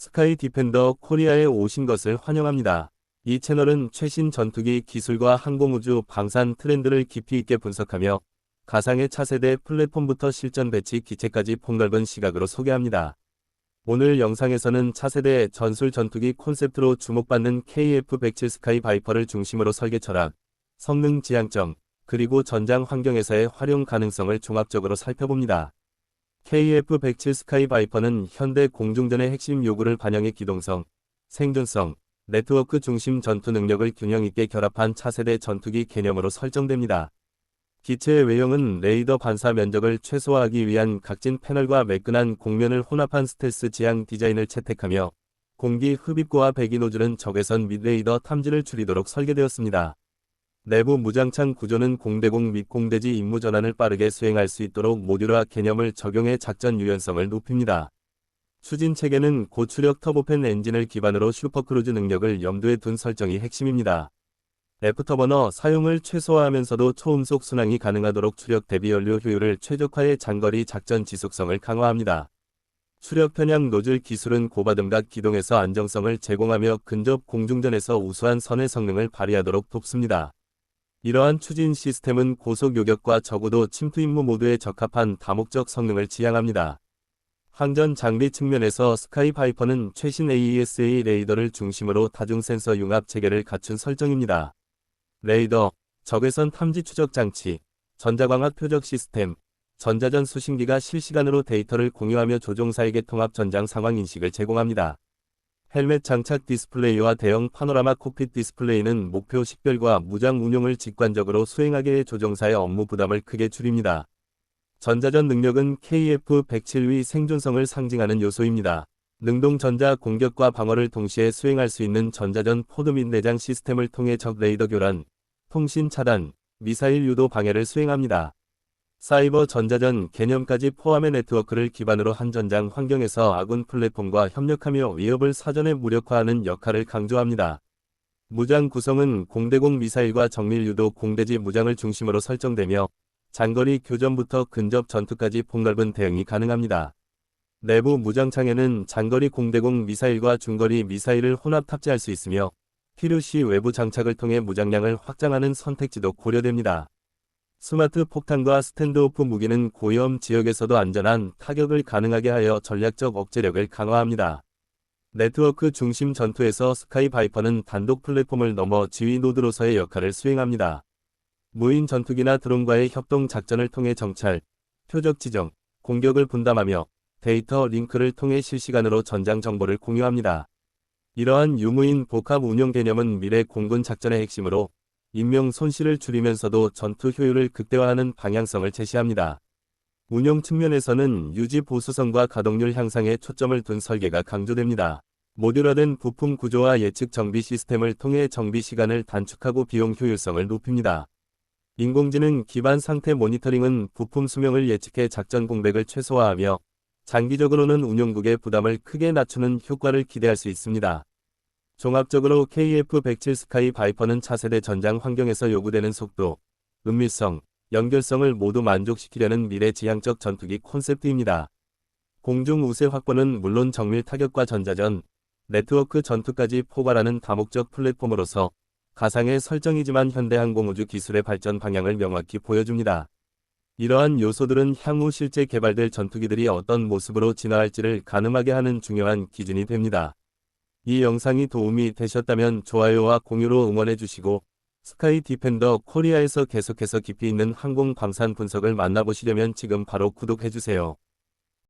스카이 디펜더 코리아에 오신 것을 환영합니다. 이 채널은 최신 전투기 기술과 항공우주 방산 트렌드를 깊이 있게 분석하며 가상의 차세대 플랫폼부터 실전 배치 기체까지 폭넓은 시각으로 소개합니다. 오늘 영상에서는 차세대 전술 전투기 콘셉트로 주목받는 KF-107 스카이 바이퍼를 중심으로 설계 철학, 성능 지향점, 그리고 전장 환경에서의 활용 가능성을 종합적으로 살펴봅니다. KF-107 스카이 바이퍼는 현대 공중전의 핵심 요구를 반영해 기동성, 생존성, 네트워크 중심 전투 능력을 균형 있게 결합한 차세대 전투기 개념으로 설정됩니다. 기체의 외형은 레이더 반사 면적을 최소화하기 위한 각진 패널과 매끈한 곡면을 혼합한 스텔스 지향 디자인을 채택하며 공기 흡입구와 배기 노즐은 적외선 및 레이더 탐지를 줄이도록 설계되었습니다. 내부 무장창 구조는 공대공 및 공대지 임무 전환을 빠르게 수행할 수 있도록 모듈화 개념을 적용해 작전 유연성을 높입니다. 추진 체계는 고출력 터보팬 엔진을 기반으로 슈퍼크루즈 능력을 염두에 둔 설정이 핵심입니다. 애프터버너 사용을 최소화하면서도 초음속 순항이 가능하도록 추력 대비 연료 효율을 최적화해 장거리 작전 지속성을 강화합니다. 추력 편향 노즐 기술은 고바등각 기동에서 안정성을 제공하며 근접 공중전에서 우수한 선의 성능을 발휘하도록 돕습니다. 이러한 추진 시스템은 고속 요격과 적어도 침투 임무 모두에 적합한 다목적 성능을 지향합니다. 항전 장비 측면에서 스카이 파이퍼는 최신 AESA 레이더를 중심으로 다중 센서 융합 체계를 갖춘 설정입니다. 레이더, 적외선 탐지 추적 장치, 전자광학 표적 시스템, 전자전 수신기가 실시간으로 데이터를 공유하며 조종사에게 통합 전장 상황 인식을 제공합니다. 헬멧 장착 디스플레이와 대형 파노라마 콕핏 디스플레이는 목표 식별과 무장 운용을 직관적으로 수행하게 해 조종사의 업무 부담을 크게 줄입니다. 전자전 능력은 KF-107위 생존성을 상징하는 요소입니다. 능동 전자 공격과 방어를 동시에 수행할 수 있는 전자전 포드 및 내장 시스템을 통해 적 레이더 교란, 통신 차단, 미사일 유도 방해를 수행합니다. 사이버 전자전 개념까지 포함의 네트워크를 기반으로 한 전장 환경에서 아군 플랫폼과 협력하며 위협을 사전에 무력화하는 역할을 강조합니다. 무장 구성은 공대공 미사일과 정밀 유도 공대지 무장을 중심으로 설정되며 장거리 교전부터 근접 전투까지 폭넓은 대응이 가능합니다. 내부 무장창에는 장거리 공대공 미사일과 중거리 미사일을 혼합 탑재할 수 있으며 필요시 외부 장착을 통해 무장량을 확장하는 선택지도 고려됩니다. 스마트 폭탄과 스탠드오프 무기는 고위험 지역에서도 안전한 타격을 가능하게 하여 전략적 억제력을 강화합니다. 네트워크 중심 전투에서 스카이 바이퍼는 단독 플랫폼을 넘어 지휘 노드로서의 역할을 수행합니다. 무인 전투기나 드론과의 협동 작전을 통해 정찰, 표적 지정, 공격을 분담하며 데이터 링크를 통해 실시간으로 전장 정보를 공유합니다. 이러한 유무인 복합 운용 개념은 미래 공군 작전의 핵심으로 인명 손실을 줄이면서도 전투 효율을 극대화하는 방향성을 제시합니다. 운영 측면에서는 유지 보수성과 가동률 향상에 초점을 둔 설계가 강조됩니다. 모듈화된 부품 구조와 예측 정비 시스템을 통해 정비 시간을 단축하고 비용 효율성을 높입니다. 인공지능 기반 상태 모니터링은 부품 수명을 예측해 작전 공백을 최소화하며 장기적으로는 운용국의 부담을 크게 낮추는 효과를 기대할 수 있습니다. 종합적으로 KF-107 스카이 바이퍼는 차세대 전장 환경에서 요구되는 속도, 은밀성, 연결성을 모두 만족시키려는 미래지향적 전투기 콘셉트입니다. 공중 우세 확보는 물론 정밀 타격과 전자전, 네트워크 전투까지 포괄하는 다목적 플랫폼으로서 가상의 설정이지만 현대항공우주 기술의 발전 방향을 명확히 보여줍니다. 이러한 요소들은 향후 실제 개발될 전투기들이 어떤 모습으로 진화할지를 가늠하게 하는 중요한 기준이 됩니다. 이 영상이 도움이 되셨다면 좋아요와 공유로 응원해 주시고 스카이 디펜더 코리아에서 계속해서 깊이 있는 항공 방산 분석을 만나보시려면 지금 바로 구독해 주세요.